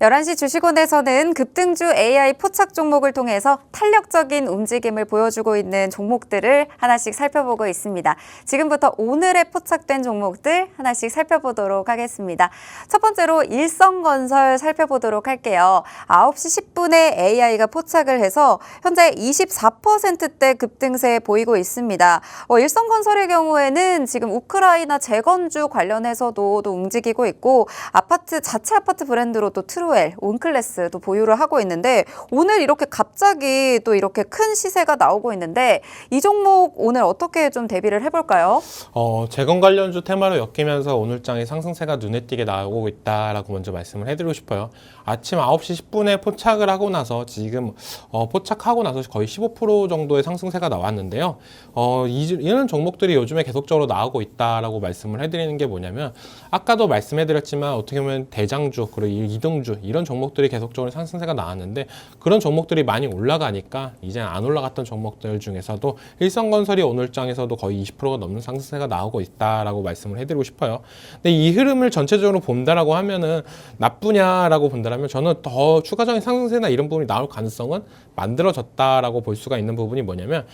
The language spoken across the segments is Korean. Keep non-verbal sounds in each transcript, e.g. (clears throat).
11시 주식원에서는 급등주 AI 포착 종목을 통해서 탄력적인 움직임을 보여주고 있는 종목들을 하나씩 살펴보고 있습니다. 지금부터 오늘의 포착된 종목들 하나씩 살펴보도록 하겠습니다. 첫 번째로 일성건설 살펴보도록 할게요. 9시 10분에 AI가 포착을 해서 현재 24%대 급등세 보이고 있습니다. 어, 일성건설의 경우에는 지금 우크라이나 재건주 관련해서도 또 움직이고 있고 아파트 자체 아파트 브랜드로 또 트루 엘, 온클래스도 보유를 하고 있는데 오늘 이렇게 갑자기 또 이렇게 큰 시세가 나오고 있는데 이 종목 오늘 어떻게 좀 대비를 해볼까요? 어, 재건 관련주 테마로 엮이면서 오늘 장의 상승세가 눈에 띄게 나오고 있다라고 먼저 말씀을 해드리고 싶어요. 아침 9시 10분에 포착을 하고 나서 지금 어, 포착하고 나서 거의 15% 정도의 상승세가 나왔는데요. 어, 이, 이런 종목들이 요즘에 계속적으로 나오고 있다라고 말씀을 해드리는 게 뭐냐면 아까도 말씀해드렸지만 어떻게 보면 대장주 그리고 이 이등주 이런 종목들이 계속적으로 상승세가 나왔는데 그런 종목들이 많이 올라가니까 이제 안 올라갔던 종목들 중에서도 일성건설이 오늘장에서도 거의 20%가 넘는 상승세가 나오고 있다라고 말씀을 해드리고 싶어요. 근데 이 흐름을 전체적으로 본다라고 하면은 나쁘냐라고 본다라면 저는 더 추가적인 상승세나 이런 부분이 나올 가능성은 만들어졌다라고 볼 수가 있는 부분이 뭐냐면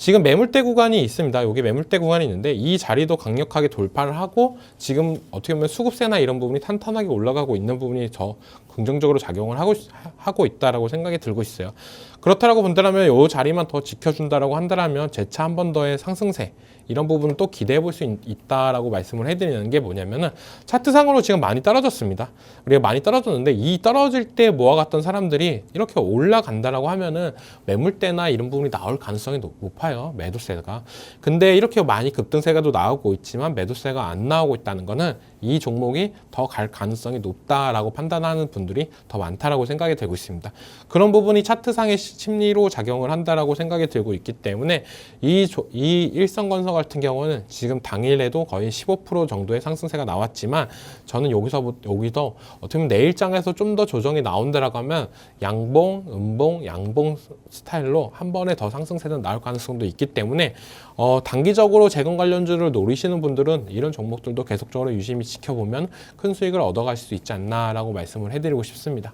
지금 매물대 구간이 있습니다. 여기 매물대 구간이 있는데 이 자리도 강력하게 돌파를 하고 지금 어떻게 보면 수급세나 이런 부분이 탄탄하게 올라가고 있는 부분이 더 긍정적으로 작용을 하고 하고 있다라고 생각이 들고 있어요. 그렇다라고 본다면 이 자리만 더 지켜준다라고 한다라면 재차 한 번 더의 상승세 이런 부분을 또 기대해 볼 수 있다라고 말씀을 해드리는 게 뭐냐면은 차트상으로 지금 많이 떨어졌습니다. 우리가 많이 떨어졌는데 이 떨어질 때 모아갔던 사람들이 이렇게 올라간다라고 하면은 매물대나 이런 부분이 나올 가능성이 높- 높아요. 매도세가. 근데 이렇게 많이 급등세가 또 나오고 있지만 매도세가 안 나오고 있다는 거는 이 종목이 더 갈 가능성이 높다라고 판단하는 분들이 더 많다라고 생각이 되고 있습니다. 그런 부분이 차트상의 시- 심리로 작용을 한다라고 생각이 들고 있기 때문에 이, 조- 이 일성건설 같은 경우는 지금 당일에도 거의 15% 정도의 상승세가 나왔지만 저는 여기서 여기도 어떻게 보면 내일장에서 좀 더 조정이 나온다라고 하면 양봉, 음봉, 양봉 스타일로 한 번에 더 상승세는 나올 가능성도 있기 때문에 어, 단기적으로 재건 관련주를 노리시는 분들은 이런 종목들도 계속적으로 유심히 지켜보면 큰 수익을 얻어갈 수 있지 않나라고 말씀을 해드리고 싶습니다.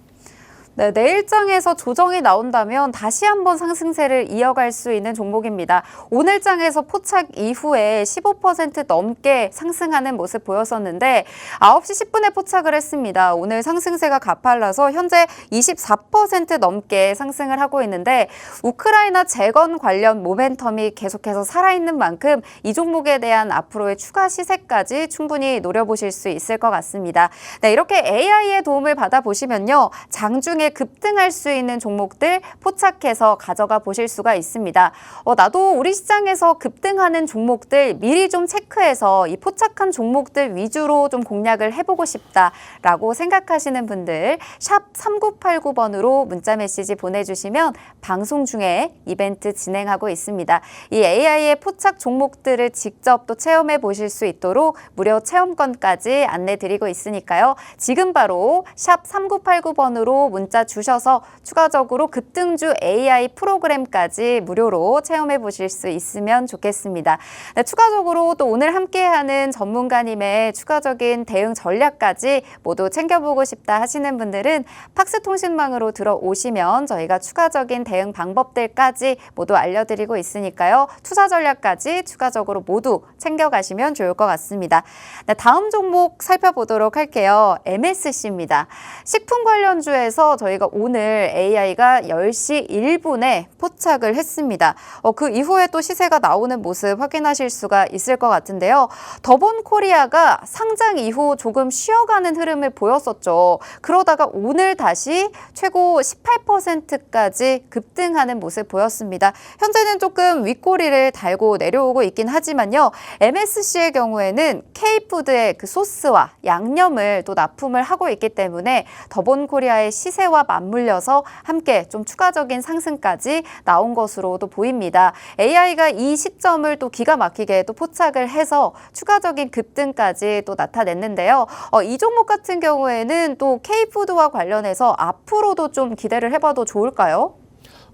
네, 내일장에서 조정이 나온다면 다시 한번 상승세를 이어갈 수 있는 종목입니다. 오늘장에서 포착 이후에 15% 넘게 상승하는 모습 보였었는데 9시 10분에 포착을 했습니다. 오늘 상승세가 가팔라서 현재 24% 넘게 상승을 하고 있는데 우크라이나 재건 관련 모멘텀이 계속해서 살아있는 만큼 이 종목에 대한 앞으로의 추가 시세까지 충분히 노려보실 수 있을 것 같습니다. 네, 이렇게 AI의 도움을 받아보시면요. 장중에 급등할 수 있는 종목들 포착해서 가져가 보실 수가 있습니다. 어, 나도 우리 시장에서 급등하는 종목들 미리 좀 체크해서 이 포착한 종목들 위주로 좀 공략을 해보고 싶다라고 생각하시는 분들 샵 3989번으로 문자 메시지 보내주시면 방송 중에 이벤트 진행하고 있습니다. 이 AI의 포착 종목들을 직접 또 체험해 보실 수 있도록 무료 체험권까지 안내 드리고 있으니까요. 지금 바로 샵 3989번으로 문자 주셔서 추가적으로 급등주 AI 프로그램까지 무료로 체험해 보실 수 있으면 좋겠습니다. 네, 추가적으로 또 오늘 함께하는 전문가님의 추가적인 대응 전략까지 모두 챙겨보고 싶다 하시는 분들은 팍스통신망으로 들어오시면 저희가 추가적인 대응 방법들까지 모두 알려드리고 있으니까요. 투자 전략까지 추가적으로 모두 챙겨가시면 좋을 것 같습니다. 네, 다음 종목 살펴보도록 할게요. MSC입니다. 식품 관련주에서 저희가 오늘 AI가 10시 1분에 포착을 했습니다. 어, 그 이후에 또 시세가 나오는 모습 확인하실 수가 있을 것 같은데요. 더본 코리아가 상장 이후 조금 쉬어가는 흐름을 보였었죠. 그러다가 오늘 다시 최고 18%까지 급등하는 모습 보였습니다. 현재는 조금 윗꼬리를 달고 내려오고 있긴 하지만요. MSC의 경우에는 K푸드의 그 소스와 양념을 또 납품을 하고 있기 때문에 더본 코리아의 시세 와 맞물려서 함께 좀 추가적인 상승까지 나온 것으로도 보입니다. AI가 이 시점을 또 기가 막히게 또 포착을 해서 추가적인 급등까지 또 나타냈는데요. 어, 이 종목 같은 경우에는 또 K푸드와 관련해서 앞으로도 좀 기대를 해봐도 좋을까요?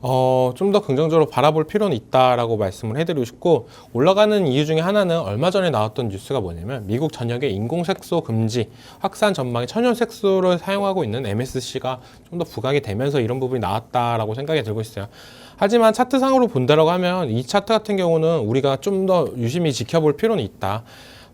어, 좀 더 긍정적으로 바라볼 필요는 있다라고 말씀을 해드리고 싶고 올라가는 이유 중에 하나는 얼마 전에 나왔던 뉴스가 뭐냐면 미국 전역에 인공색소 금지 확산 전망에 천연색소를 사용하고 있는 MSC가 좀 더 부각이 되면서 이런 부분이 나왔다라고 생각이 들고 있어요. 하지만 차트상으로 본다라고 하면 이 차트 같은 경우는 우리가 좀 더 유심히 지켜볼 필요는 있다.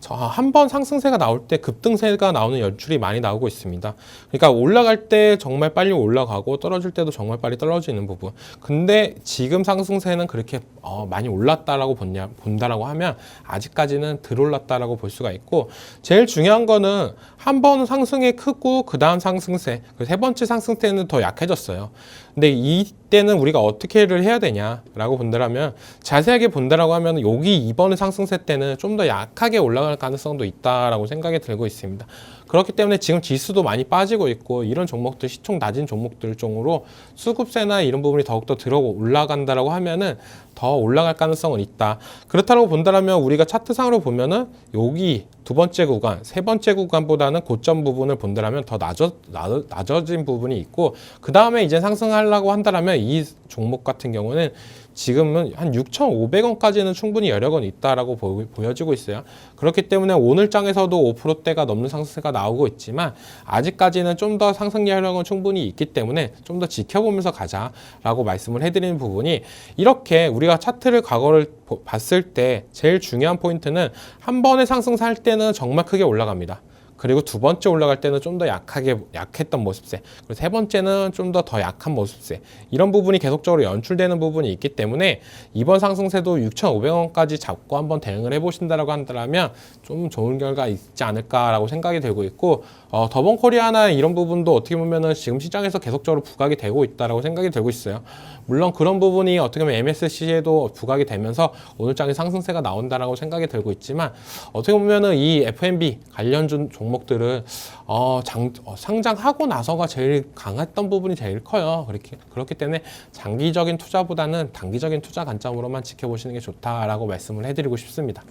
한 번 상승세가 나올 때 급등세가 나오는 연출이 많이 나오고 있습니다. 그러니까 올라갈 때 정말 빨리 올라가고 떨어질 때도 정말 빨리 떨어지는 부분. 근데 지금 상승세는 그렇게 어, 많이 올랐다라고 본냐, 본다라고 하면 아직까지는 덜 올랐다라고 볼 수가 있고 제일 중요한 거는 한 번 상승이 크고 그 다음 상승세, 그 세 번째 상승세는 더 약해졌어요. 근데 이때는 우리가 어떻게를 해야 되냐라고 본다라면 자세하게 본다라고 하면 여기 이번 상승세 때는 좀 더 약하게 올라갈 가능성도 있다라고 생각이 들고 있습니다. 그렇기 때문에 지금 지수도 많이 빠지고 있고 이런 종목들 시총 낮은 종목들 중으로 수급세나 이런 부분이 더욱더 들어 올라간다라고 하면은 더 올라갈 가능성은 있다. 그렇다고 본다라면 우리가 차트상으로 보면은 여기 두 번째 구간, 세 번째 구간보다는 고점 부분을 본다라면 더 낮아, 낮, 낮아진 부분이 있고 그 다음에 이제 상승하려고 한다라면 이 종목 같은 경우는 지금은 한 6,500원까지는 충분히 여력은 있다라고 보, 보여지고 있어요. 그렇기 때문에 오늘 장에서도 5%대가 넘는 상승세가 나오고 있지만 아직까지는 좀 더 상승 여력은 충분히 있기 때문에 좀 더 지켜보면서 가자라고 말씀을 해드리는 부분이 이렇게 우리가 차트를 과거를 보- 봤을 때 제일 중요한 포인트는 한 번에 상승 살 때는 정말 크게 올라갑니다. 그리고 두 번째 올라갈 때는 좀 더 약하게 약했던 모습세 그리고 세 번째는 좀더더 약한 모습세 이런 부분이 계속적으로 연출되는 부분이 있기 때문에 이번 상승세도 6,500원까지 잡고 한번 대응을 해 보신다라고 한다면 좀 좋은 결과 있지 않을까라고 생각이 들고 있고 어, 더본코리아나 이런 부분도 어떻게 보면은 지금 시장에서 계속적으로 부각이 되고 있다라고 생각이 들고 있어요. 물론 그런 부분이 어떻게 보면 MSC에도 부각이 되면서 오늘 장에 상승세가 나온다라고 생각이 들고 있지만 어떻게 보면은 이 F&B 관련준 종목들은 어, 장, 어, 상장하고 나서가 제일 강했던 부분이 제일 커요. 그렇게 그렇기 때문에 장기적인 투자보다는 단기적인 투자 관점으로만 지켜보시는 게 좋다라고 말씀을 해드리고 싶습니다.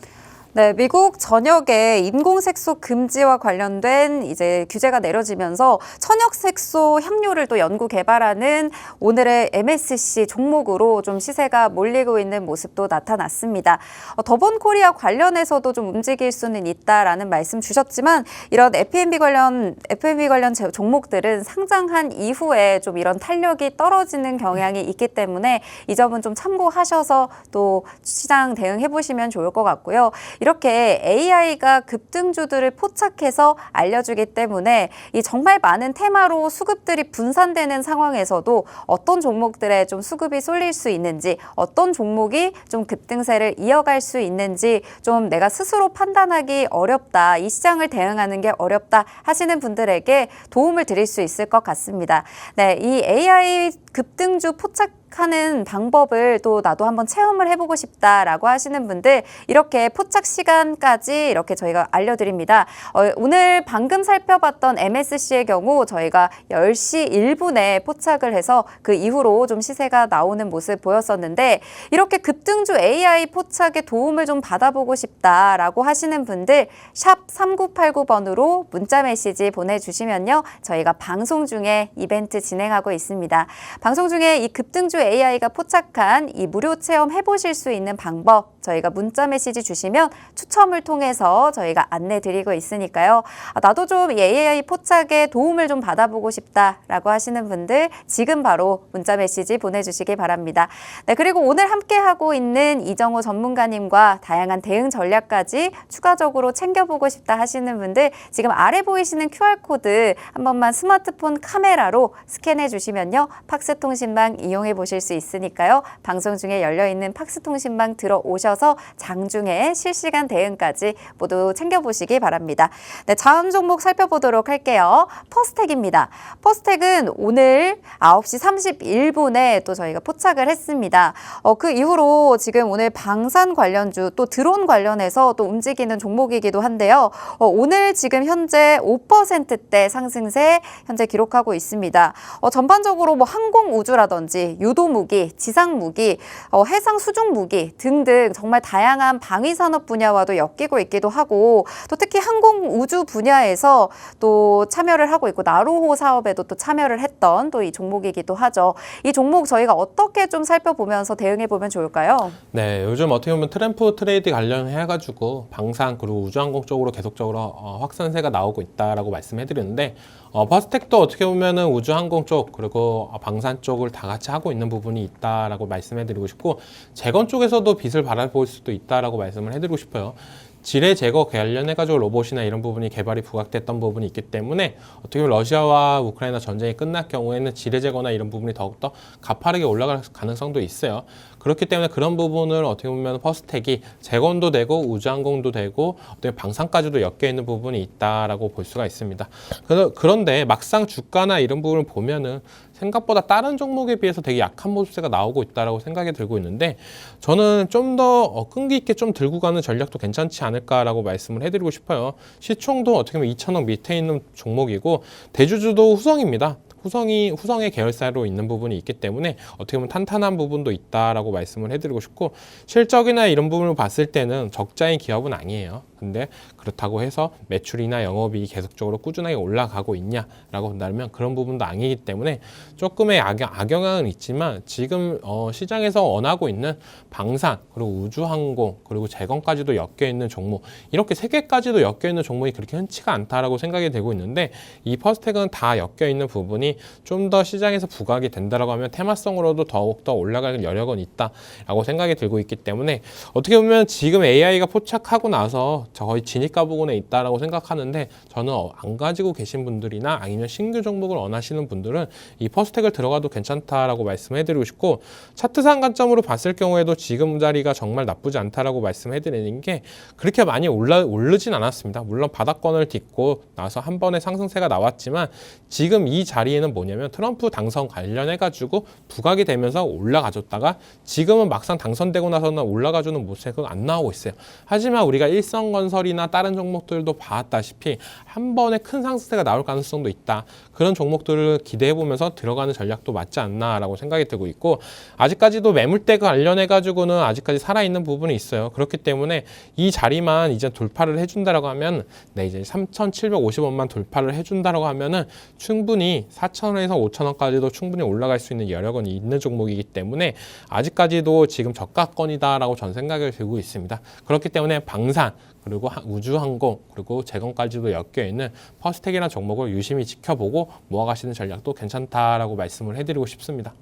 네, 미국 전역에 인공색소 금지와 관련된 이제 규제가 내려지면서 천연색소 향료를 또 연구 개발하는 오늘의 MSC 종목으로 좀 시세가 몰리고 있는 모습도 나타났습니다. 어, 더본 코리아 관련해서도 좀 움직일 수는 있다라는 말씀 주셨지만 이런 F&B 관련 F&B 관련 제- 종목들은 상장한 이후에 좀 이런 탄력이 떨어지는 경향이 있기 때문에 이 점은 좀 참고하셔서 또 시장 대응해 보시면 좋을 것 같고요. 이렇게 AI가 급등주들을 포착해서 알려주기 때문에 이 정말 많은 테마로 수급들이 분산되는 상황에서도 어떤 종목들에 좀 수급이 쏠릴 수 있는지 어떤 종목이 좀 급등세를 이어갈 수 있는지 좀 내가 스스로 판단하기 어렵다. 이 시장을 대응하는 게 어렵다 하시는 분들에게 도움을 드릴 수 있을 것 같습니다. 네, 이 AI 급등주 포착 하는 방법을 또 나도 한번 체험을 해보고 싶다라고 하시는 분들 이렇게 포착 시간까지 이렇게 저희가 알려드립니다. 어, 오늘 방금 살펴봤던 MSC의 경우 저희가 10시 1분에 포착을 해서 그 이후로 좀 시세가 나오는 모습 보였었는데 이렇게 급등주 AI 포착에 도움을 좀 받아보고 싶다라고 하시는 분들 샵 3989번으로 문자 메시지 보내주시면요 저희가 방송 중에 이벤트 진행하고 있습니다. 방송 중에 이 급등주 AI가 포착한 이 무료 체험 해보실 수 있는 방법 저희가 문자 메시지 주시면 추첨을 통해서 저희가 안내 드리고 있으니까요. 아, 나도 좀이 AI 포착에 도움을 좀 받아보고 싶다라고 하시는 분들 지금 바로 문자 메시지 보내주시기 바랍니다. 네, 그리고 오늘 함께하고 있는 이정호 전문가님과 다양한 대응 전략까지 추가적으로 챙겨보고 싶다 하시는 분들 지금 아래 보이시는 QR코드 한 번만 스마트폰 카메라로 스캔해 주시면요. 팍스 통신망 이용해 보실 수 있으니까요. 방송 중에 열려 있는 팍스 통신망 들어오셔서 장중에 실시간 대응까지 모두 챙겨보시기 바랍니다. 네, 다음 종목 살펴보도록 할게요. 퍼스텍입니다. 퍼스텍은 오늘 9시 31분에 또 저희가 포착을 했습니다. 어, 그 이후로 지금 오늘 방산 관련주 또 드론 관련해서 또 움직이는 종목이기도 한데요. 어, 오늘 지금 현재 5%대 상승세 현재 기록하고 있습니다. 어, 전반적으로 뭐 항공 우주라든지 고도 무기, 지상 무기, 어, 해상 수중 무기 등등 정말 다양한 방위 산업 분야와도 엮이고 있기도 하고 또 특히 항공 우주 분야에서 또 참여를 하고 있고 나로호 사업에도 또 참여를 했던 또 이 종목이기도 하죠. 이 종목 저희가 어떻게 좀 살펴보면서 대응해 보면 좋을까요? 네, 요즘 어떻게 보면 트램프 트레이드 관련해 가지고 방산 그리고 우주항공 쪽으로 계속적으로 어, 확산세가 나오고 있다라고 말씀해 드렸는데 어, 퍼스텍도 어떻게 보면은 우주항공 쪽 그리고 어, 방산 쪽을 다 같이 하고 있는 부분이 있다라고 말씀해드리고 싶고 재건 쪽에서도 빛을 바라볼 수도 있다라고 말씀을 해드리고 싶어요. 지뢰 제거 관련해가지고 로봇이나 이런 부분이 개발이 부각됐던 부분이 있기 때문에 어떻게 보면 러시아와 우크라이나 전쟁이 끝날 경우에는 지뢰 제거나 이런 부분이 더욱더 가파르게 올라갈 가능성도 있어요. 그렇기 때문에 그런 부분을 어떻게 보면 퍼스텍이 재건도 되고 우주항공도 되고 어떻게 방산까지도 엮여 있는 부분이 있다라고 볼 수가 있습니다. 그런데 막상 주가나 이런 부분을 보면은 생각보다 다른 종목에 비해서 되게 약한 모습세가 나오고 있다라고 생각이 들고 있는데 저는 좀더 어, 끈기 있게 좀 들고 가는 전략도 괜찮지 않을까라고 말씀을 해드리고 싶어요. 시총도 어떻게 보면 2천억 밑에 있는 종목이고 대주주도 후성입니다. 후성이 후성의 계열사로 있는 부분이 있기 때문에 어떻게 보면 탄탄한 부분도 있다라고 말씀을 해드리고 싶고 실적이나 이런 부분을 봤을 때는 적자인 기업은 아니에요. 근데 그렇다고 해서 매출이나 영업이익이 계속적으로 꾸준하게 올라가고 있냐라고 본다면 그런 부분도 아니기 때문에 조금의 악영, 악영향은 있지만 지금 어, 시장에서 원하고 있는 방산 그리고 우주항공 그리고 재건까지도 엮여 있는 종목 이렇게 세 개까지도 엮여 있는 종목이 그렇게 흔치가 않다라고 생각이 되고 있는데 이 퍼스텍은 다 엮여 있는 부분이 좀 더 시장에서 부각이 된다라고 하면 테마성으로도 더욱 더 올라갈 여력은 있다라고 생각이 들고 있기 때문에 어떻게 보면 지금 AI가 포착하고 나서 저 거의 진입가 부분에 있다라고 생각하는데 저는 어, 안 가지고 계신 분들이나 아니면 신규 종목을 원하시는 분들은 이 퍼스텍을 들어가도 괜찮다라고 말씀해드리고 싶고 차트상 관점으로 봤을 경우에도 지금 자리가 정말 나쁘지 않다라고 말씀해드리는 게 그렇게 많이 올라 오르진 않았습니다. 물론 바닥권을 딛고 나서 한 번의 상승세가 나왔지만 지금 이 자리에는 뭐냐면 트럼프 당선 관련해가지고 부각이 되면서 올라가줬다가 지금은 막상 당선되고 나서는 올라가주는 모습은 안 나오고 있어요. 하지만 우리가 일성 건설이나 다른 종목들도 봤다시피 한 번에 큰 상승세가 나올 가능성도 있다. 그런 종목들을 기대해 보면서 들어가는 전략도 맞지 않나라고 생각이 들고 있고 아직까지도 매물대 관련해가지고는 아직까지 살아있는 부분이 있어요. 그렇기 때문에 이 자리만 이제 돌파를 해준다라고 하면 네 이제 3,750원만 돌파를 해준다라고 하면은 충분히 4,000원에서 5,000원까지도 충분히 올라갈 수 있는 여력은 있는 종목이기 때문에 아직까지도 지금 저가권이다라고 전 생각을 들고 있습니다. 그렇기 때문에 방산 그리고 하- 우주항공 그리고 재건까지도 엮여 있는 퍼스텍이라는 종목을 유심히 지켜보고 모아가시는 전략도 괜찮다라고 말씀을 해드리고 싶습니다.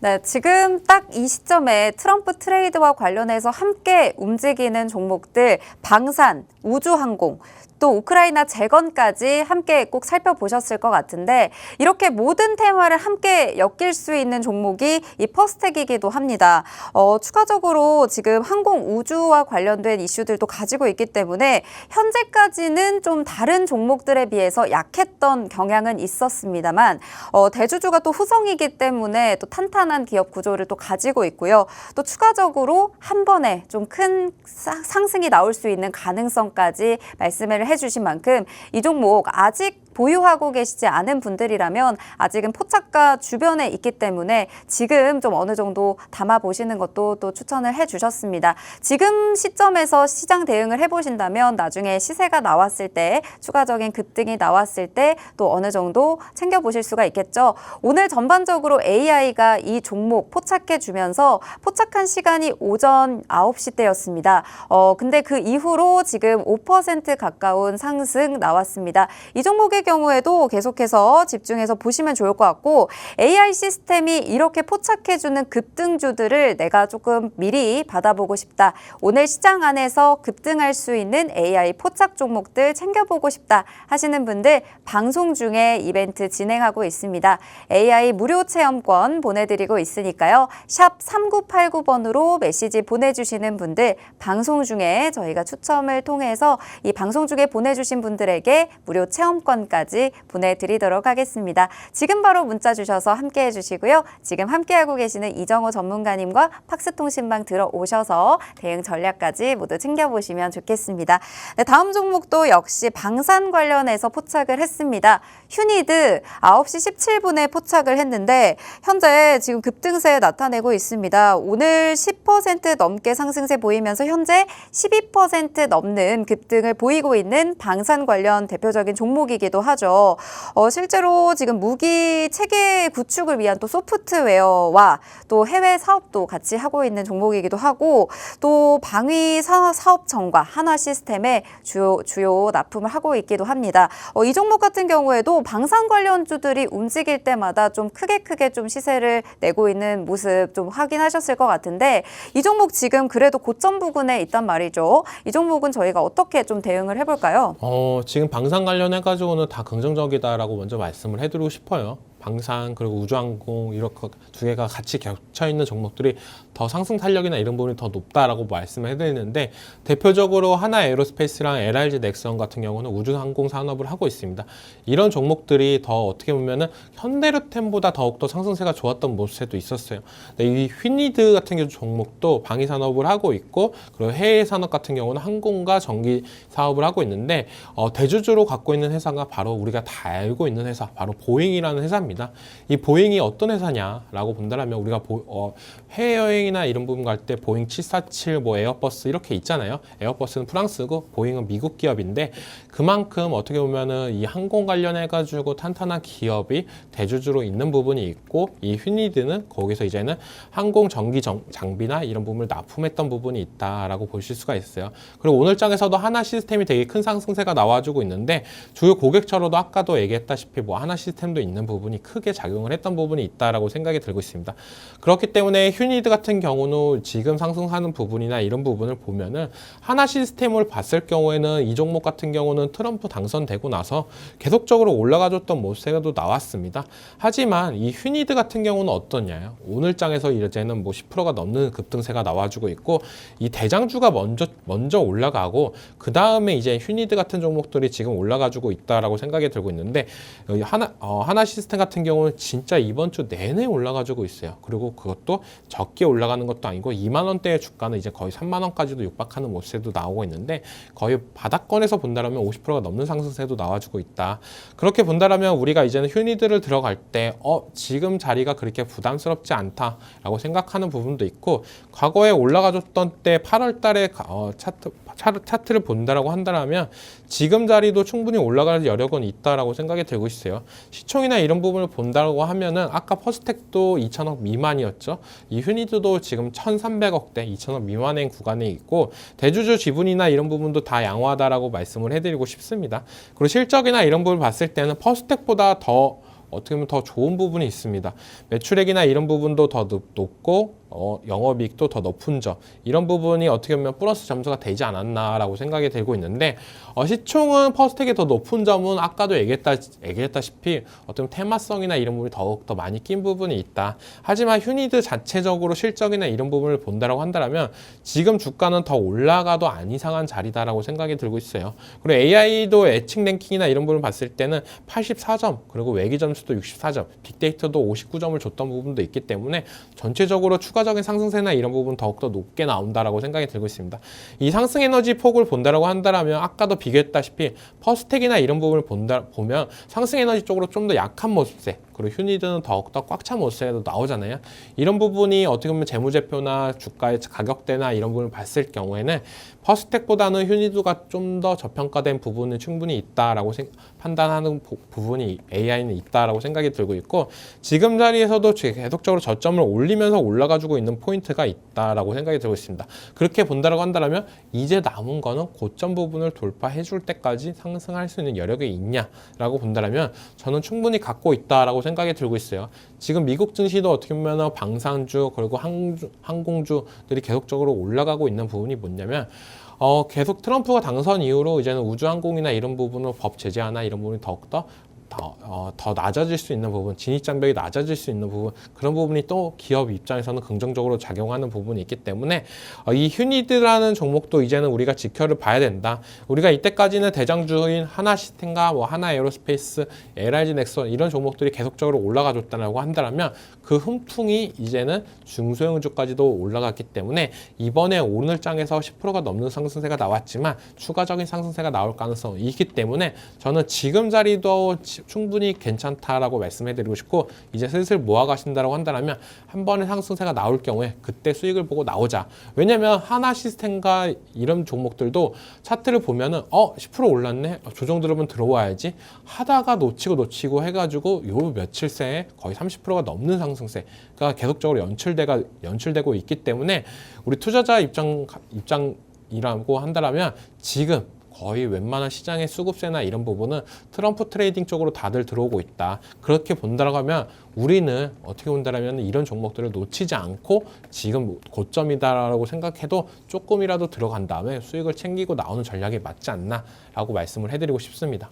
네, 지금 딱 이 시점에 트럼프 트레이드와 관련해서 함께 움직이는 종목들 방산, 우주항공, 또 우크라이나 재건까지 함께 꼭 살펴보셨을 것 같은데 이렇게 모든 테마를 함께 엮일 수 있는 종목이 이 퍼스텍이기도 합니다. 어, 추가적으로 지금 항공 우주와 관련된 이슈들도 가지고 있기 때문에 현재까지는 좀 다른 종목들에 비해서 약했던 경향은 있었습니다.만 어, 대주주가 또 후성이기 때문에 또 탄탄한 기업 구조를 또 가지고 있고요. 또 추가적으로 한 번에 좀 큰 상승이 나올 수 있는 가능성까지 말씀을 해주신 만큼 이 종목 아직 보유하고 계시지 않은 분들이라면 아직은 포착가 주변에 있기 때문에 지금 좀 어느 정도 담아 보시는 것도 또 추천을 해 주셨습니다. 지금 시점에서 시장 대응을 해 보신다면 나중에 시세가 나왔을 때 추가적인 급등이 나왔을 때 또 어느 정도 챙겨 보실 수가 있겠죠. 오늘 전반적으로 AI가 이 종목 포착해 주면서 포착한 시간이 오전 9시 때였습니다. 어 근데 그 이후로 지금 5% 가까운 상승 나왔습니다. 이 종목의 경우에도 계속해서 집중해서 보시면 좋을 것 같고 AI 시스템이 이렇게 포착해주는 급등주들을 내가 조금 미리 받아보고 싶다. 오늘 시장 안에서 급등할 수 있는 AI 포착 종목들 챙겨보고 싶다 하시는 분들 방송 중에 이벤트 진행하고 있습니다. AI 무료 체험권 보내드리고 있으니까요. 샵 3989번으로 메시지 보내주시는 분들 방송 중에 저희가 추첨을 통해서 이 방송 중에 보내주신 분들에게 무료 체험권까지 선물까지 보내드리도록 하겠습니다. 지금 바로 문자 주셔서 함께 해 주시고요. 지금 함께하고 계시는 이정호 전문가님과 팍스통신방 들어오셔서 대응 전략까지 모두 챙겨보시면 좋겠습니다. 네, 다음 종목도 역시 방산 관련해서 포착을 했습니다. 휴니드 9시 17분에 포착을 했는데 현재 지금 급등세 나타내고 있습니다. 오늘 10% 넘게 상승세 보이면서 현재 12% 넘는 급등을 보이고 있는 방산 관련 대표적인 종목이기도 하죠. 어, 실제로 지금 무기 체계 구축을 위한 또 소프트웨어와 또 해외 사업도 같이 하고 있는 종목이기도 하고 또 방위 사- 사업청과 한화 시스템에 주요, 주요 납품을 하고 있기도 합니다. 어, 이 종목 같은 경우에도 방산 관련주들이 움직일 때마다 좀 크게 크게 좀 시세를 내고 있는 모습 좀 확인하셨을 것 같은데 이 종목 지금 그래도 고점 부근에 있단 말이죠. 이 종목은 저희가 어떻게 좀 대응을 해볼까요? 어, 지금 방산 관련해가지고는 다 긍정적이다라고 먼저 말씀을 해드리고 싶어요. 방산 그리고 우주항공 이렇게 두 개가 같이 겹쳐 있는 종목들이 더 상승 탄력이나 이런 부분이 더 높다라고 말씀을 해드리는데 대표적으로 하나 에어로스페이스랑 LRG 넥선 같은 경우는 우주항공 산업을 하고 있습니다. 이런 종목들이 더 어떻게 보면은 현대르템보다 더욱더 상승세가 좋았던 모습도 있었어요. 근데 이 휘니드 같은 경우 종목도 방위 산업을 하고 있고 그리고 해외 산업 같은 경우는 항공과 전기 사업을 하고 있는데 어, 대주주로 갖고 있는 회사가 바로 우리가 다 알고 있는 회사 바로 보잉이라는 회사입니다. 이 보잉이 어떤 회사냐라고 본다면 우리가 보- 어, 해외여행이나 이런 부분 갈 때 보잉 747, 뭐 에어버스 이렇게 있잖아요. 에어버스는 프랑스고 보잉은 미국 기업인데 그만큼 어떻게 보면은 이 항공 관련해 가지고 탄탄한 기업이 대주주로 있는 부분이 있고 이 휴니드는 거기서 이제는 항공 전기 정- 장비나 이런 부분을 납품했던 부분이 있다라고 보실 수가 있어요. 그리고 오늘 장에서도 하나 시스템이 되게 큰 상승세가 나와주고 있는데 주요 고객처로도 아까도 얘기했다시피 뭐 하나 시스템도 있는 부분이 크게 작용을 했던 부분이 있다라고 생각이 들고 있습니다. 그렇기 때문에 휴니드 같은 경우는 지금 상승하는 부분이나 이런 부분을 보면은 하나 시스템을 봤을 경우에는 이 종목 같은 경우는 트럼프 당선되고 나서 계속적으로 올라가줬던 모습도 나왔습니다. 하지만 이 휴니드 같은 경우는 어떠냐요? 오늘 장에서 이제는 뭐 10%가 넘는 급등세가 나와주고 있고 이 대장주가 먼저 먼저 올라가고 그 다음에 이제 휴니드 같은 종목들이 지금 올라가지고 있다라고 생각이 들고 있는데 여기 하나 어, 하나 시스템 같은 경우는 진짜 이번 주 내내 올라가지고 있어요. 그리고 그것도 적게 올라가는 것도 아니고 2만 원대의 주가는 이제 거의 3만 원까지도 육박하는 모습도 나오고 있는데 거의 바닥권에서 본다라면 50%가 넘는 상승세도 나와주고 있다. 그렇게 본다라면 우리가 이제는 휴니드를 들어갈 때 어, 지금 자리가 그렇게 부담스럽지 않다라고 생각하는 부분도 있고 과거에 올라가줬던 때 8월 달에 가- 어, 차트 차트, 차트를 본다라고 한다면 지금 자리도 충분히 올라갈 여력은 있다라고 생각이 들고 있어요. 시총이나 이런 부분을 본다고 하면은 아까 퍼스텍도 2천억 미만이었죠. 이 휴니드도 지금 1,300억대 2천억 미만의 구간에 있고 대주주 지분이나 이런 부분도 다 양호하다라고 말씀을 해드리고 싶습니다. 그리고 실적이나 이런 부분을 봤을 때는 퍼스텍보다 더 어떻게 보면 더 좋은 부분이 있습니다. 매출액이나 이런 부분도 더 높- 높고 어, 영업이익도 더 높은 점 이런 부분이 어떻게 보면 플러스 점수가 되지 않았나라고 생각이 들고 있는데 어, 시총은 퍼스텍이 더 높은 점은 아까도 얘기했다, 얘기했다시피 어떤 테마성이나 이런 부분이 더욱 더 많이 낀 부분이 있다. 하지만 휴니드 자체적으로 실적이나 이런 부분을 본다라고 한다면 지금 주가는 더 올라가도 안 이상한 자리다라고 생각이 들고 있어요. 그리고 AI도 애칭 랭킹이나 이런 부분을 봤을 때는 84점 그리고 외기 점수도 64점, 빅데이터도 59점을 줬던 부분도 있기 때문에 전체적으로 추가 적인 상승세나 이런 부분 더욱더 높게 나온다라고 생각이 들고 있습니다. 이 상승 에너지 폭을 본다라고 한다면 아까도 비교했다시피 퍼스텍이나 이런 부분을 본다 보면 상승 에너지 쪽으로 좀 더 약한 모습세 그리고 휴니드는 더욱더 꽉 찬 모습세도 나오잖아요. 이런 부분이 어떻게 보면 재무제표나 주가의 가격대나 이런 부분을 봤을 경우에는 퍼스텍보다는 휴니드가 좀 더 저평가된 부분은 충분히 있다라고 생- 판단하는 부, 부분이 AI는 있다라고 생각이 들고 있고 지금 자리에서도 계속적으로 저점을 올리면서 올라가지고 있는 포인트가 있다라고 생각이 들고 있습니다. 그렇게 본다라고 한다면 이제 남은 거는 고점 부분을 돌파해 줄 때까지 상승할 수 있는 여력이 있냐라고 본다라면 저는 충분히 갖고 있다라고 생각이 들고 있어요. 지금 미국 증시도 어떻게 보면 방산주 그리고 항공주들이 계속적으로 올라가고 있는 부분이 뭐냐면 어, 계속 트럼프가 당선 이후로 이제는 우주항공이나 이런 부분을 법 제재하나 이런 부분이 더욱더 더, 어, 더 낮아질 수 있는 부분, 진입장벽이 낮아질 수 있는 부분 그런 부분이 또 기업 입장에서는 긍정적으로 작용하는 부분이 있기 때문에 어, 이 휴니드라는 종목도 이제는 우리가 지켜를 봐야 된다. 우리가 이때까지는 대장주인 하나시스템과 뭐 하나 에어로스페이스, LIG 넥선 이런 종목들이 계속적으로 올라가줬다라고 한다면 그 흠퉁이 이제는 중소형주까지도 올라갔기 때문에 이번에 오늘 장에서 10%가 넘는 상승세가 나왔지만 추가적인 상승세가 나올 가능성이 있기 때문에 저는 지금 자리도 지- 충분히 괜찮다라고 말씀해드리고 싶고 이제 슬슬 모아 가신다라고 한다면 한 번의 상승세가 나올 경우에 그때 수익을 보고 나오자. 왜냐면 하나 시스템과 이런 종목들도 차트를 보면은 어 10% 올랐네 어, 조정 들으면 들어와야지 하다가 놓치고 놓치고 해가지고 요 며칠 새에 거의 30%가 넘는 상승세가 계속적으로 연출돼가 연출되고 있기 때문에 우리 투자자 입장 입장 이라고 한다면 지금 거의 웬만한 시장의 수급세나 이런 부분은 트럼프 트레이딩 쪽으로 다들 들어오고 있다. 그렇게 본다고 하면 우리는 어떻게 본다면 이런 종목들을 놓치지 않고 지금 고점이다라고 생각해도 조금이라도 들어간 다음에 수익을 챙기고 나오는 전략이 맞지 않나라고 말씀을 해드리고 싶습니다.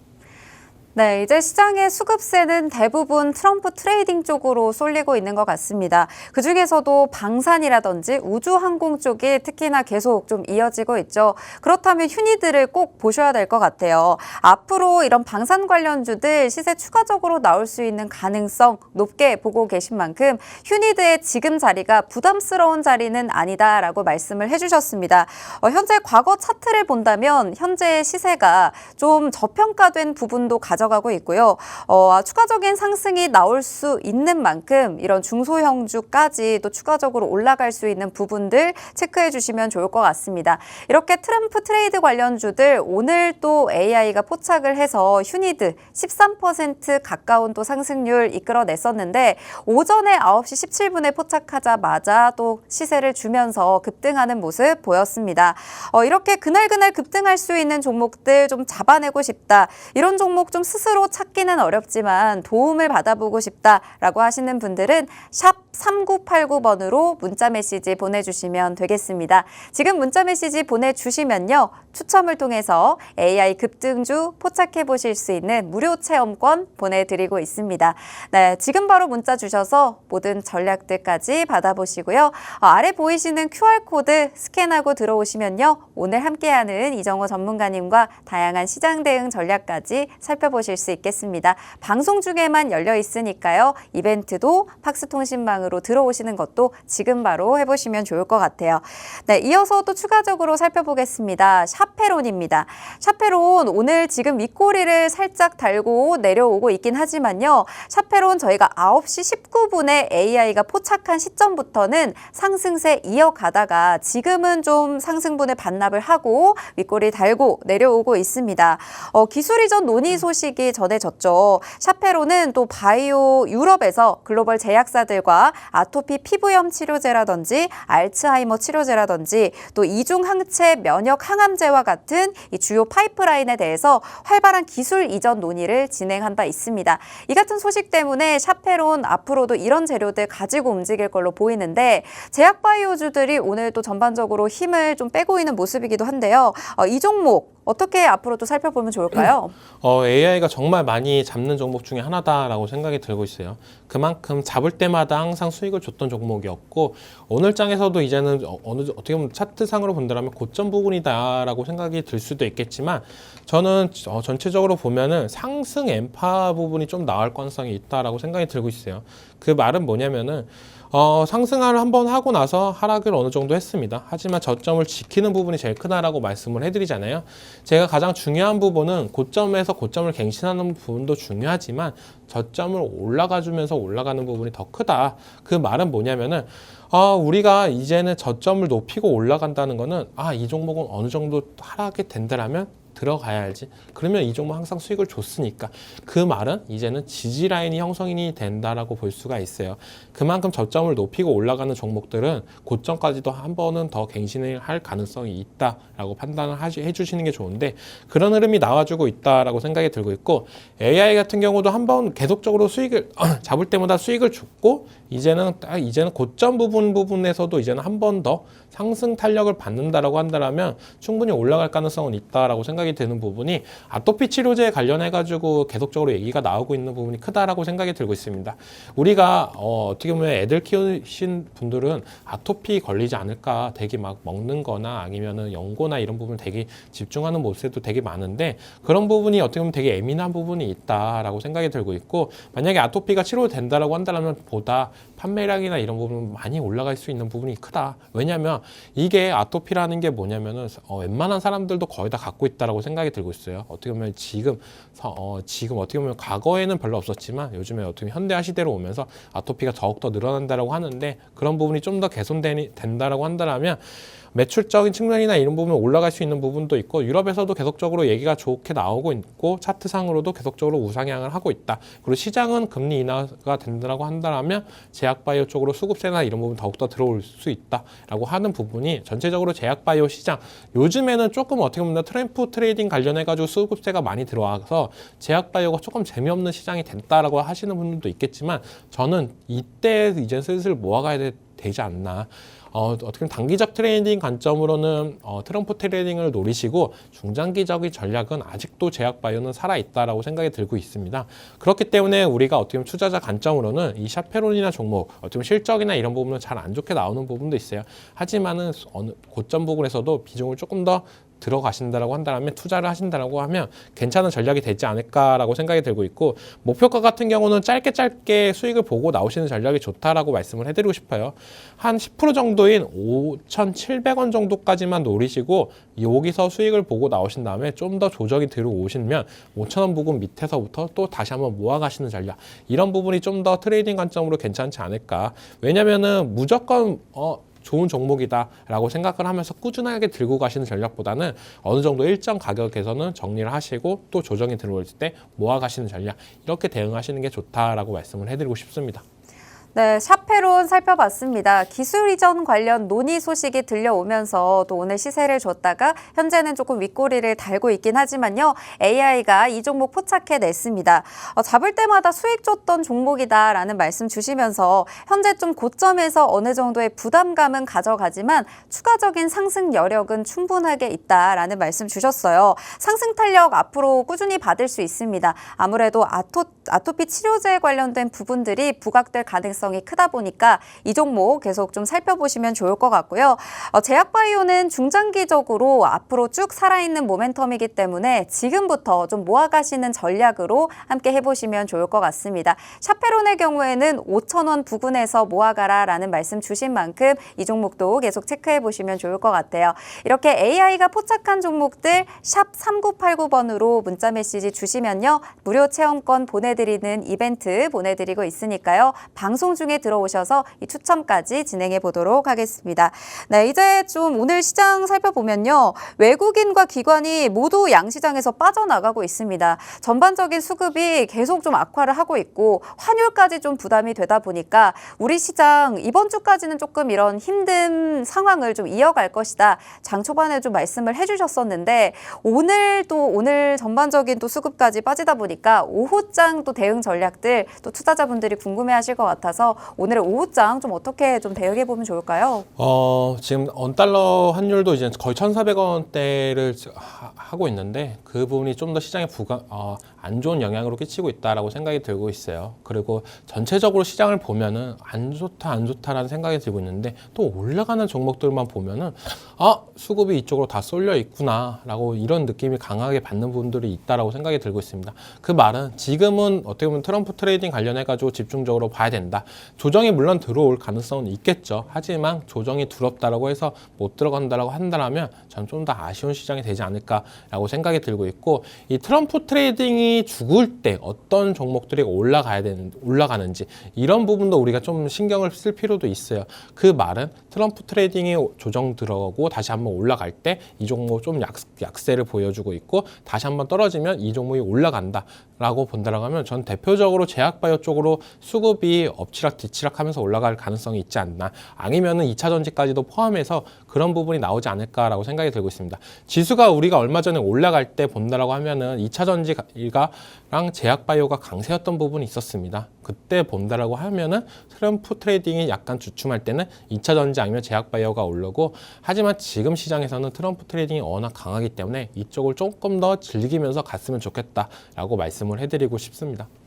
네, 이제 시장의 수급세는 대부분 트럼프 트레이딩 쪽으로 쏠리고 있는 것 같습니다. 그 중에서도 방산이라든지 우주항공 쪽이 특히나 계속 좀 이어지고 있죠. 그렇다면 휴니들을 꼭 보셔야 될 것 같아요. 앞으로 이런 방산 관련주들 시세 추가적으로 나올 수 있는 가능성 높게 보고 계신 만큼 휴니드의 지금 자리가 부담스러운 자리는 아니다라고 말씀을 해주셨습니다. 어, 현재 과거 차트를 본다면 현재의 시세가 좀 저평가된 부분도 가져 가고 있고요. 어, 추가적인 상승이 나올 수 있는 만큼 이런 중소형주까지 또 추가적으로 올라갈 수 있는 부분들 체크해 주시면 좋을 것 같습니다. 이렇게 트럼프 트레이드 관련주들 오늘 또 AI가 포착을 해서 휴니드 13% 가까운 또 상승률 이끌어냈었는데 오전에 9시 17분에 포착하자마자 또 시세를 주면서 급등하는 모습 보였습니다. 어, 이렇게 그날그날 급등할 수 있는 종목들 좀 잡아내고 싶다. 이런 종목 좀 스스로 찾기는 어렵지만 도움을 받아보고 싶다라고 하시는 분들은 샵 3989번으로 문자 메시지 보내주시면 되겠습니다. 지금 문자 메시지 보내주시면요. 추첨을 통해서 AI 급등주 포착해 보실 수 있는 무료 체험권 보내드리고 있습니다. 네, 지금 바로 문자 주셔서 모든 전략들까지 받아보시고요. 어, 아래 보이시는 QR코드 스캔하고 들어오시면요. 오늘 함께하는 이정호 전문가님과 다양한 시장 대응 전략까지 살펴보 실 수 있겠습니다. 방송 중에만 열려 있으니까요. 이벤트도 팍스통신망으로 들어오시는 것도 지금 바로 해보시면 좋을 것 같아요. 네, 이어서 또 추가적으로 살펴보겠습니다. 샤페론입니다. 샤페론 오늘 지금 윗꼬리를 살짝 달고 내려오고 있긴 하지만요. 샤페론 저희가 9시 19분에 AI가 포착한 시점부터는 상승세 이어가다가 지금은 좀 상승분에 반납을 하고 윗꼬리 달고 내려오고 있습니다. 어, 기술 이전 논의 소식 이 전해졌죠. 샤페론은 또 바이오 유럽에서 글로벌 제약사들과 아토피 피부염 치료제라든지 알츠하이머 치료제라든지 또 이중 항체 면역 항암제와 같은 이 주요 파이프라인에 대해서 활발한 기술 이전 논의를 진행한 바 있습니다. 이 같은 소식 때문에 샤페론 앞으로도 이런 재료들 가지고 움직일 걸로 보이는데 제약 바이오주들이 오늘 또 전반적으로 힘을 좀 빼고 있는 모습이기도 한데요. 어, 이 종목 어떻게 앞으로 또 살펴보면 좋을까요? (clears throat) 어, AI가 정말 많이 잡는 종목 중에 하나다라고 생각이 들고 있어요. 그만큼 잡을 때마다 항상 수익을 줬던 종목이었고 오늘 장에서도 이제는 어- 어느 어떻게 보면 차트상으로 본다면 고점 부분이다라고 생각이 들 수도 있겠지만 저는 어, 전체적으로 보면은 상승 엠파 부분이 좀 나올 가능성이 있다라고 생각이 들고 있어요. 그 말은 뭐냐면은 어, 상승을 한번 하고 나서 하락을 어느 정도 했습니다. 하지만 저점을 지키는 부분이 제일 크다라고 말씀을 해드리잖아요. 제가 가장 중요한 부분은 고점에서 고점을 갱신하는 부분도 중요하지만 저점을 올라가 주면서 올라가는 부분이 더 크다. 그 말은 뭐냐면은 어, 우리가 이제는 저점을 높이고 올라간다는 거는 아, 이 종목은 어느 정도 하락이 된다라면 들어가야 알지. 그러면 이 종목 항상 수익을 줬으니까 그 말은 이제는 지지 라인이 형성이 된다라고 볼 수가 있어요. 그만큼 저점을 높이고 올라가는 종목들은 고점까지도 한 번은 더 갱신을 할 가능성이 있다라고 판단을 하시, 해주시는 게 좋은데 그런 흐름이 나와주고 있다라고 생각이 들고 있고 AI 같은 경우도 한 번 계속적으로 수익을 (clears throat) 잡을 때마다 수익을 줬고 이제는 딱 이제는 고점 부분 부분에서도 이제는 한 번 더 상승 탄력을 받는다라고 한다면 충분히 올라갈 가능성은 있다라고 생각이 드는 부분이 아토피 치료제 관련해 가지고 계속적으로 얘기가 나오고 있는 부분이 크다라고 생각이 들고 있습니다. 우리가 어, 어떻게 보면 애들 키우신 분들은 아토피 걸리지 않을까 되게 막 먹는 거나 아니면은 연고나 이런 부분 되게 집중하는 모습도 되게 많은데 그런 부분이 어떻게 보면 되게 예민한 부분이 있다라고 생각이 들고 있고 만약에 아토피가 치료된다라고 한다면 보다 판매량이나 이런 부분 많이 올라갈 수 있는 부분이 크다. 왜냐하면 이게 아토피라는 게 뭐냐면은 어, 웬만한 사람들도 거의 다 갖고 있다라고 생각이 들고 있어요. 어떻게 보면 지금 서- 어, 지금 어떻게 보면 과거에는 별로 없었지만 요즘에 어떻게 현대화 시대로 오면서 아토피가 더욱 더 늘어난다라고 하는데 그런 부분이 좀 더 개선된다라고 한다면 매출적인 측면이나 이런 부분 올라갈 수 있는 부분도 있고 유럽에서도 계속적으로 얘기가 좋게 나오고 있고 차트상으로도 계속적으로 우상향을 하고 있다. 그리고 시장은 금리 인하가 된다고 한다면 제약바이오 쪽으로 수급세나 이런 부분 더욱더 들어올 수 있다라고 하는 부분이 전체적으로 제약바이오 시장 요즘에는 조금 어떻게 보면 트램프 트레이딩 관련해 가지고 수급세가 많이 들어와서 제약바이오가 조금 재미없는 시장이 됐다라고 하시는 분들도 있겠지만 저는 이때 이제 슬슬 모아가야 되, 되지 않나. 어, 어떻게 보면 단기적 트레이딩 관점으로는 어, 트럼프 트레이딩을 노리시고 중장기적인 전략은 아직도 제약 바이오는 살아있다라고 생각이 들고 있습니다. 그렇기 때문에 우리가 어떻게 보면 투자자 관점으로는 이 샤페론이나 종목 어떻게 보면 실적이나 이런 부분은 잘 안 좋게 나오는 부분도 있어요. 하지만은 어느 고점 부분에서도 비중을 조금 더 들어가신다라고 한다면 투자를 하신다라고 하면 괜찮은 전략이 되지 않을까라고 생각이 들고 있고 목표가 같은 경우는 짧게 짧게 수익을 보고 나오시는 전략이 좋다라고 말씀을 해드리고 싶어요. 한 10% 정도인 5,700원 정도까지만 노리시고 여기서 수익을 보고 나오신 다음에 좀 더 조정이 들어오시면 5,000원 부근 밑에서부터 또 다시 한번 모아가시는 전략 이런 부분이 좀 더 트레이딩 관점으로 괜찮지 않을까. 왜냐면은 무조건 어 좋은 종목이다라고 생각을 하면서 꾸준하게 들고 가시는 전략보다는 어느 정도 일정 가격에서는 정리를 하시고 또 조정이 들어올 때 모아 가시는 전략 이렇게 대응하시는 게 좋다라고 말씀을 해드리고 싶습니다. 네, 샤페론 살펴봤습니다. 기술 이전 관련 논의 소식이 들려오면서 또 오늘 시세를 줬다가 현재는 조금 윗꼬리를 달고 있긴 하지만요. AI가 이 종목 포착해 냈습니다. 어, 잡을 때마다 수익 줬던 종목이다라는 말씀 주시면서 현재 좀 고점에서 어느 정도의 부담감은 가져가지만 추가적인 상승 여력은 충분하게 있다라는 말씀 주셨어요. 상승 탄력 앞으로 꾸준히 받을 수 있습니다. 아무래도 아토, 아토피 치료제 관련된 부분들이 부각될 가능성 이 크다 보니까 이 종목 계속 좀 살펴보시면 좋을 것 같고요. 어, 제약바이오는 중장기적으로 앞으로 쭉 살아있는 모멘텀이기 때문에 지금부터 좀 모아가시는 전략으로 함께 해보시면 좋을 것 같습니다. 샤페론의 경우에는 5천원 부근에서 모아가라라는 말씀 주신 만큼 이 종목도 계속 체크해 보시면 좋을 것 같아요. 이렇게 AI가 포착한 종목들 샵 3989번으로 문자 메시지 주시면요. 무료 체험권 보내드리는 이벤트 보내드리고 있으니까요. 방송 중에 들어오셔서 이 추첨까지 진행해 보도록 하겠습니다. 네, 이제 좀 오늘 시장 살펴보면요. 외국인과 기관이 모두 양시장에서 빠져나가고 있습니다. 전반적인 수급이 계속 좀 악화를 하고 있고 환율까지 좀 부담이 되다 보니까 우리 시장 이번 주까지는 조금 이런 힘든 상황을 좀 이어갈 것이다. 장 초반에 좀 말씀을 해주셨었는데 오늘 또 오늘 전반적인 또 수급까지 빠지다 보니까 오후장 또 대응 전략들 또 투자자분들이 궁금해하실 것 같아서 오늘의 오후장 좀 어떻게 좀 대응해 보면 좋을까요? 어, 지금 원달러 환율도 이제 거의 1,400원대를 하고 있는데 그 부분이 좀 더 시장에 부가 어, 안 좋은 영향으로 끼치고 있다라고 생각이 들고 있어요. 그리고 전체적으로 시장을 보면은 안 좋다 안 좋다라는 생각이 들고 있는데 또 올라가는 종목들만 보면은 아 수급이 이쪽으로 다 쏠려 있구나라고 이런 느낌이 강하게 받는 분들이 있다라고 생각이 들고 있습니다. 그 말은 지금은 어떻게 보면 트럼프 트레이딩 관련해 가지고 집중적으로 봐야 된다. 조정이 물론 들어올 가능성은 있겠죠. 하지만 조정이 두렵다라고 해서 못 들어간다라고 한다면 전 좀 더 아쉬운 시장이 되지 않을까라고 생각이 들고 있고 이 트럼프 트레이딩이 죽을 때 어떤 종목들이 올라가야 되는 올라가는지 이런 부분도 우리가 좀 신경을 쓸 필요도 있어요. 그 말은 트럼프 트레이딩이 조정 들어가고 다시 한번 올라갈 때 이 종목 좀 약, 약세를 보여주고 있고 다시 한번 떨어지면 이 종목이 올라간다라고 본다라고 하면 전 대표적으로 제약바이오 쪽으로 수급이 엎치락 뒤치락 하면서 올라갈 가능성이 있지 않나 아니면은 2차 전지까지도 포함해서 그런 부분이 나오지 않을까라고 생각이 들고 있습니다. 지수가 우리가 얼마 전에 올라갈 때 본다라고 하면은 2차 전지가 랑 제약 바이오가 강세였던 부분이 있었습니다. 그때 본다라고 하면은 트럼프 트레이딩이 약간 주춤할 때는 2차 전지 아니면 제약 바이오가 오르고 하지만 지금 시장에서는 트럼프 트레이딩이 워낙 강하기 때문에 이쪽을 조금 더 즐기면서 갔으면 좋겠다라고 말씀을 해드리고 싶습니다.